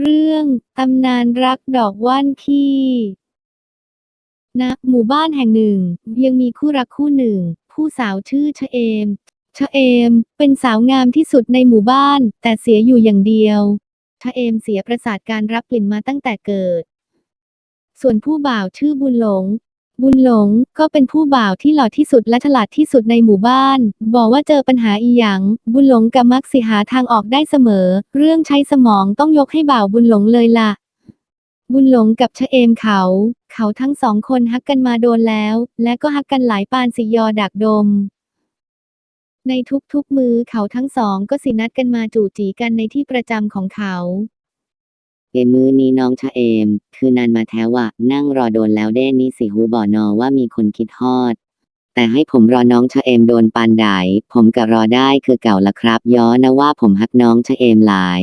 เรื่องตำนานรักดอกว่านขี้ณหมู่บ้านแห่งหนึ่ง ยังมีคู่รักคู่หนึ่ง ผู้สาวชื่อชะเอมชะเอม เป็นสาวงามที่สุดในหมู่บ้าน แต่เสียอยู่อย่างเดียวชะเอมเสียประสาทการรับกลิ่นมาตั้งแต่เกิด ส่วนผู้บ่าวชื่อบุญหลง บุญหลงก็เป็นผู้บ่าวที่หล่อที่สุดและฉลาดที่สุดในหมู่บ้าน บอกว่าเจอปัญหาอีหยัง บุญหลงกับมักสิหาทางออกได้เสมอ เรื่องใช้สมองต้องยกให้บ่าวบุญหลงเลยล่ะ บุญหลงกับชะเอมเขา เขาทั้งสองคนฮักกันมาโดนแล้ว และก็ฮักกันหลายปานสิยอดักดม ในทุกๆมือเขาทั้งสองก็สินัดกันมาจู่จีกันในที่ประจำของเขา เอมือนี้น้องชะเอม คือนานมาแท้ว่ะนั่งรอโดนแล้วเด้นี่สิหูบ่อนอว่ามีคนคิดฮอด แต่ให้ผมรอน้องชะเอมโดนปานใดผมก็รอได้คือเก่าละครับ ย้อนนะว่าผมฮักน้องชะเอมหลาย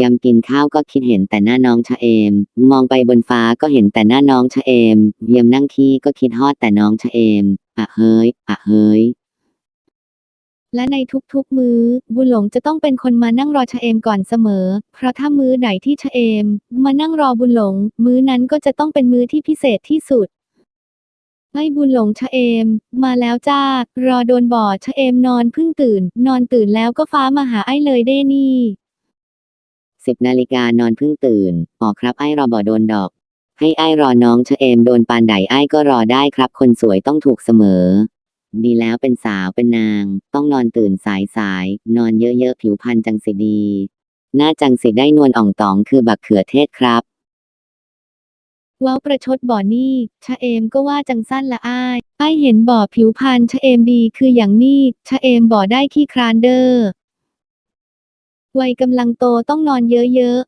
ยำกินข้าวก็คิดเห็นแต่หน้าน้องชะเอม มองไปบนฟ้าก็เห็นแต่หน้าน้องชะเอมเยี่ยมนั่งขี้ก็คิดฮอดแต่น้องชะเอม อะเฮ้ย อะเฮ้ย และในทุกๆมื้อ บุญหลงจะต้องเป็นคนมานั่งรอชะเอมก่อนเสมอ เพราะถ้ามื้อไหนที่ชะเอม มานั่งรอบุญหลง มื้อนั้นก็จะต้องเป็นมื้อที่พิเศษที่สุดไอ้บุญหลงชะเอม มาแล้วจ้า รอโดนบ่อชะเอมนอนเพิ่งตื่น นอนตื่นแล้วก็ฟ้ามาหาไอ้เลยเด้นี่สิบนาฬิกานอนเพิ่งตื่นอ๋อครับไอ้รอบ่อโดนดอก ให้ไอ้รอน้องชะเอมโดนปานใดไอ้ก็รอได้ครับ คนสวยต้องถูกเสมอ ดีแล้วเป็นสาวเป็นนาง ต้องนอนตื่นสายสายๆนอนเยอะๆ ผิวพรรณจังสิดี หน้าจังสิได้นวลอ่องตองคือบักเขือเทศครับเว้าประชดบ่อนี่ชะเอมก็ว่าจังสั้นละอ้ายอ้ายเห็นบ่อผิวพรรณชะเอมดีคืออย่างนี้ชะเอมบ่อได้ขี้ครานเดอร์วัยกำลังโตต้องนอนเยอะ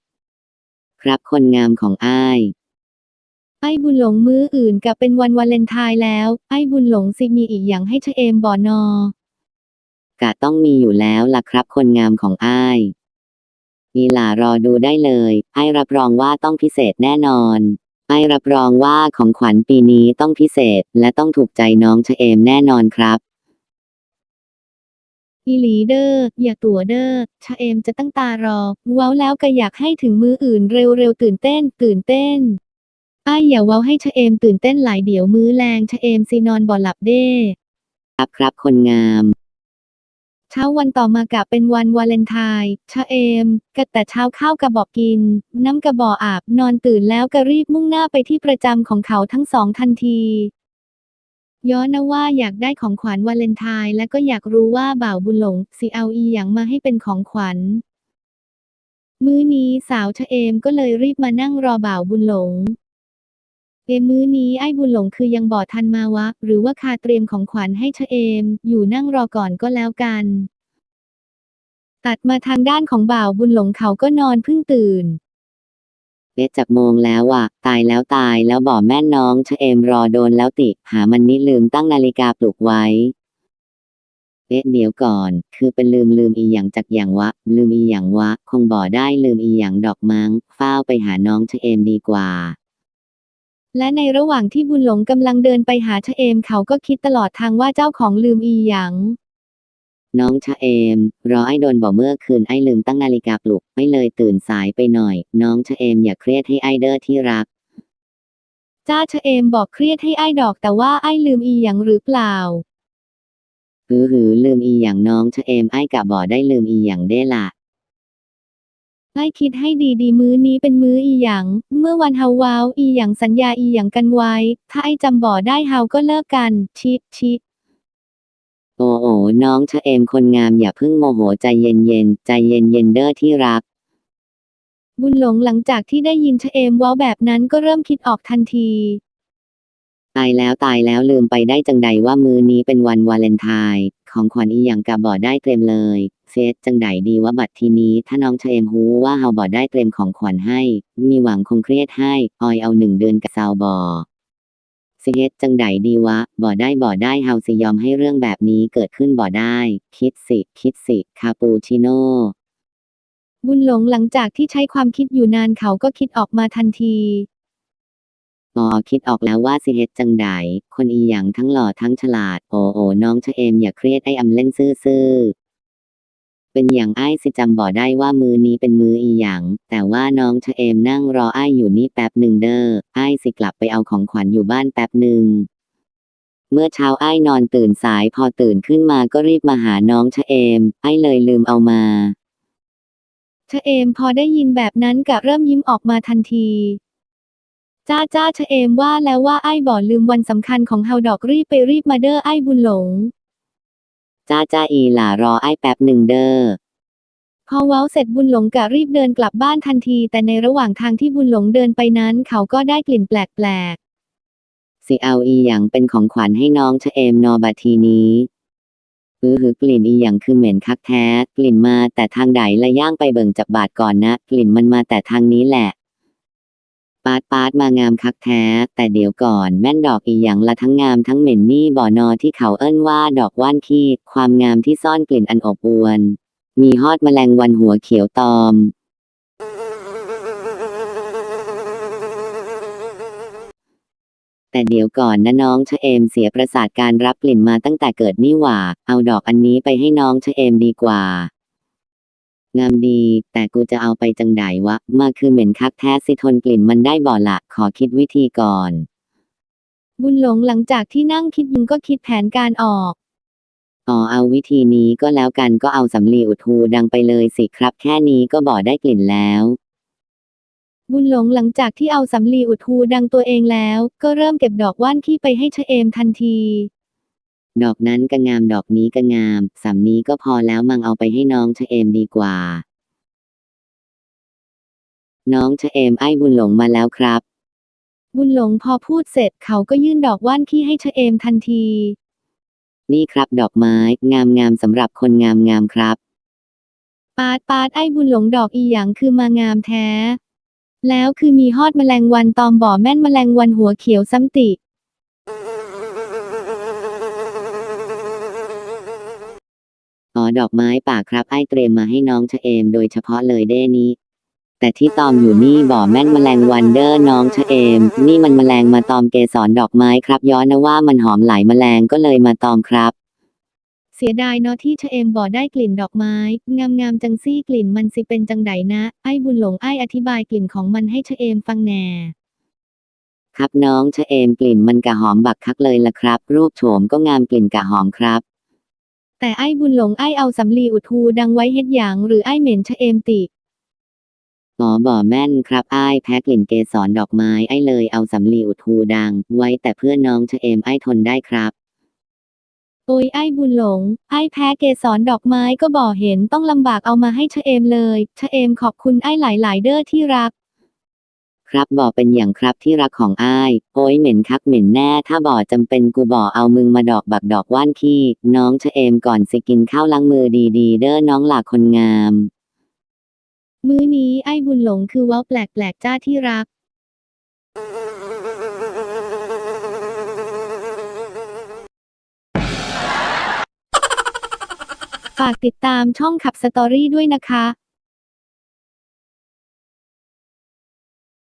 ๆ ครับคนงามของอ้าย ไอ้บุญหลงมื้ออื่นกับเป็นวันวาเลนไทน์แล้ว ไอ้บุญหลงสิมีอีกอย่างให้ชะเอมบ่อนอกะต้องมีอยู่แล้วล่ะครับคนงามของไอ้มีหลารอดูได้เลย ไอ้รับรองว่าต้องพิเศษแน่นอน ไอ้รับรองว่าของขวัญปีนี้ต้องพิเศษและต้องถูกใจน้องชเอมแน่นอนครับอีหลีเดอร์อย่าตัวเดอร์ชเอมจะตั้งตารอ เว้าแล้วก็อยากให้ถึงมืออื่นเร็วๆตื่นเต้น ตื่นเต้น อ้ายอย่าเว้าให้ชะเอมตื่นเต้นหลายเดี๋ยวมื้อแรงชะเอมสินอนบ่หลับเด้ครับครับคนงาม เช้าวันต่อมากะเป็นวันวาเลนไทน์ชะเอมกะแต่เช้าข้าวกระบอกกิน น้ำกระบอกอาบนอนตื่นแล้วก็รีบมุ่งหน้าไปที่ประจำของเขาทั้งสองทันทีย้อนนะว่าอยากได้ของขวัญวาเลนไทน์และก็อยากรู้ว่าบ่าวบุญหลงสิเอาอีหยังมาให้เป็นของขวัญ มื้อนี้สาวชะเอมก็เลยรีบมานั่งรอบ่าวบุญหลง เอมมื้อนี้ไอ้บุญหลงคือยังบอทันมาวะ หรือว่าคาเตรียมของขวัญให้ชเอม อยู่นั่งรอก่อนก็แล้วกัน ตัดมาทางด้านของบ่าวบุญหลงเขาก็นอนเพิ่งตื่นเอ๊ะจับโมงแล้วอะ ตายแล้วตายแล้วบอกแม่น้องชเอมรอโดนแล้วติ หามันนี่ลืมตั้งนาฬิกาปลุกไว้เอ๊ะเดี๋ยวก่อน คือเป็นลืมลืมอีหยังจากอย่างวะ ลืมอีหยังวะ คงบ่ได้ลืมอีหยังดอกมั้งเฝ้าไปหาน้องชเอมดีกว่า และในระหว่างที่บุญหลงกำลังเดินไปหาชะเอมเขาก็คิดตลอดทางว่าเจ้าของลืมอีหยัง น้องชะเอม รอไอ้โดนบอกเมื่อคืนไอ้ลืมตั้งนาฬิกาปลุก ไม่เลยตื่นสายไปหน่อย น้องชะเอมอย่าเครียดให้ไอ้เด้อที่รัก จ้าชะเอมบอกเครียดให้ไอ้ดอกแต่ว่าไอ้ลืมอีหยังหรือเปล่า หือหือลืมอีหยังน้องชะเอมไอ้กะบ่ได้ลืมอีหยังเด้ล่ะ ไอ้คิดให้ดีดีๆ มื้อนี้เป็นมื้ออีหยัง เมื่อวันเฮาว้าวอีหยังสัญญาอีหยังกันไว้ ถ้าไอ้จำบ่ได้เฮาก็เลิกกัน ชิชิโอ้โอน้องชะเอมคนงามอย่าเพิ่งโมโหใจเย็นเย็นๆใจเย็นเย็นๆเด้อที่รัก บุญหลงหลังจากที่ได้ยินชะเอมเว้าแบบนั้นก็เริ่มคิดออกทันที ตายแล้วตายแล้วลืมไปได้จังใดว่ามือนี้เป็นวันวาเลนไทน์ของขวัญอีหยังกะบ่ได้เตรียมเลย เซตจังใดดีว่าบัดทีนี้ ถ้าน้องชะเอมฮู้ว่าเฮาบ่ได้เตรียมของขวัญให้ มีหวังคงเครียดให้ ออยเอาหนึ่งเดือนกับซาวบอสิเฮ็ดจังใดดีวะ บ่ได้บ่ได้เฮาสิยอมให้เรื่องแบบนี้เกิดขึ้นบ่ได้ คิดสิ คิดสิ คาปูชิโน่ บุญหลงหลังจากที่ใช้ความคิดอยู่นานเขาก็คิดออกมาทันทีอ๋อคิดออกแล้วว่าสิเฮ็ดจังใดคนอีหยังทั้งหล่อทั้งฉลาด โอ้โอ้น้องชะเอมอย่าเครียดไอ้อำเล่นซื่อ เป็นอย่างไอ้สิจำบ่ได้ว่ามือนี้เป็นมืออีหยังแต่ว่าน้องชเอมนั่งรอไอ้อยู่นี่แป๊บหนึ่งเด้อไอ้สิกลับไปเอาของขวัญอยู่บ้านแป๊บหนึ่งเมื่อเช้าไอ้นอนตื่นสายพอตื่นขึ้นมาก็รีบมาหาน้องชเอมไอ้เลยลืมเอามาชเอมพอได้ยินแบบนั้นกะเริ่มยิ้มออกมาทันทีจ้าจ้าชเอมว่าแล้วว่าไอ้บ่ลืมวันสำคัญของเฮาดอกรีบไปรีบมาเด้อไอ้บุญหลง จ้าจ้าอีหล่ารอไอ้ายแป๊บหนึ่งเด้อพอเว้าเสร็จบุญหลงกะรีบเดินกลับบ้านทันที แต่ในระหว่างทางที่บุญหลงเดินไปนั้น เขาก็ได้กลิ่นแปลกสิเอาอีหยังเป็นของขวัญให้น้องชะเอมนอบาทีนี้อือหือกลิ่นอีหยังคือเหม็นคักแท้ กลิ่นมาแต่ทางใดละย่างไปเบิ่งจับบาดก่อนนะ กลิ่นมันมาแต่ทางนี้แหละ ปาดปาดมางามคักแท้ แต่เดี๋ยวก่อนแม่นดอกอีหยังละทั้งงามทั้งเหม็นนี่บ่อนอที่เขาเอิ้นว่าดอกว่านขี้ความงามที่ซ่อนกลิ่นอันอบอวลมีฮอดแมลงวันหัวเขียวตอม แต่เดี๋ยวก่อนนะน้องชะเอมเสียประสาทการรับกลิ่นมาตั้งแต่เกิดนี่หว่า เอาดอกอันนี้ไปให้น้องชะเอมดีกว่า งามดี แต่กูจะเอาไปจังไดวะมาคือเหม็นคักแท้สิทนกลิ่นมันได้บ่ละขอคิดวิธีก่อนๆบุญหลงหลังจากที่นั่งคิดอยิงก็คิดแผนการออกอ๋อเอาวิธีนี้ก็แล้วกันก็เอาสำลีอุดหูดังไปเลยสิครับ แค่นี้ก็บ่ได้กลิ่นแล้ว บุญหลงหลังจากที่เอาสำลีอุดหูดังตัวเองแล้ว ก็เริ่มเก็บดอกว่านขี้ไปให้ชะเอมทันที ดอกนั้นก็งามดอกนี้ก็งามสำนี้ก็พอแล้วมังเอาไปให้น้องชะเอมดีกว่า น้องชะเอมไอ้บุญหลงมาแล้วครับ บุญหลงพอพูดเสร็จเขาก็ยื่นดอกว่านขี้ให้ชะเอมทันที นี่ครับดอกไม้ งามงามสำหรับคนงามงามครับ ปาดปาดไอ้บุญหลงดอกอีหยังคือมางามแท้ แล้วคือมีฮอดแมลงวันตอมบ่อแม่นแมลงวันหัวเขียวซ้ำติ อ๋อ ดอกไม้ป่าครับไอ้เตรียมมาให้น้องชะเอมโดยเฉพาะเลยเด้นี้ แต่ที่ตอมอยู่นี่บ่อแม่นแมลงวันเด้อน้องชะเอม นี่มันแมลงมาตอมเกสรดอกไม้ครับ ย้อนนะว่ามันหอมหลายแมลงก็เลยมาตอมครับ เสียดายเนาะที่ชะเอมบ่อได้กลิ่นดอกไม้ งามงามๆจังซี่กลิ่นมันสิเป็นจังไดนะ ไอ้บุญหลงไอ้อธิบายกลิ่นของมันให้ชะเอมฟังแหน่ครับน้องชะเอมกลิ่นมันกะหอมบักคักเลยละครับ รูปโฉมก็งามกลิ่นกะหอมครับ แต่ไอ้บุญหลงไอ้เอาสำลีอุดหูดังไว้เฮ็ดหยังหรือไอ้เหม็นชะเอมติอ๋อบ่อแม่นครับอ้ายแพ้กลิ่นเกสรดอกไม้ไอ้เลยเอาสำลีอุดหูดัง ไว้แต่เพื่อนน้องชะเอมไอ้ทนได้ครับ โอ้ยไอ้บุญหลง ไอ้แพ้เกสรดอกไม้ก็บ่เห็นต้องลำบากเอามาให้ชะเอมเลยชะเอมขอบคุณไอ้หลายๆเด้อที่รัก ครับบ่อเป็นอย่างครับที่รักของอ้าย โอ้ยเหม็นคักเหม็นแน่ ถ้าบ่อจำเป็นกูบ่อเอามึงมาดอกบักดอกว่านขี้ น้องชะเอมก่อนสิกินข้าวล้างมือดีๆเด้อน้องหลาคนงาม มื้อนี้ไอ้บุญหลงคือว้าแปลกๆจ้าที่รัก ฝากติดตามช่องขับสตอรี่ด้วยนะคะ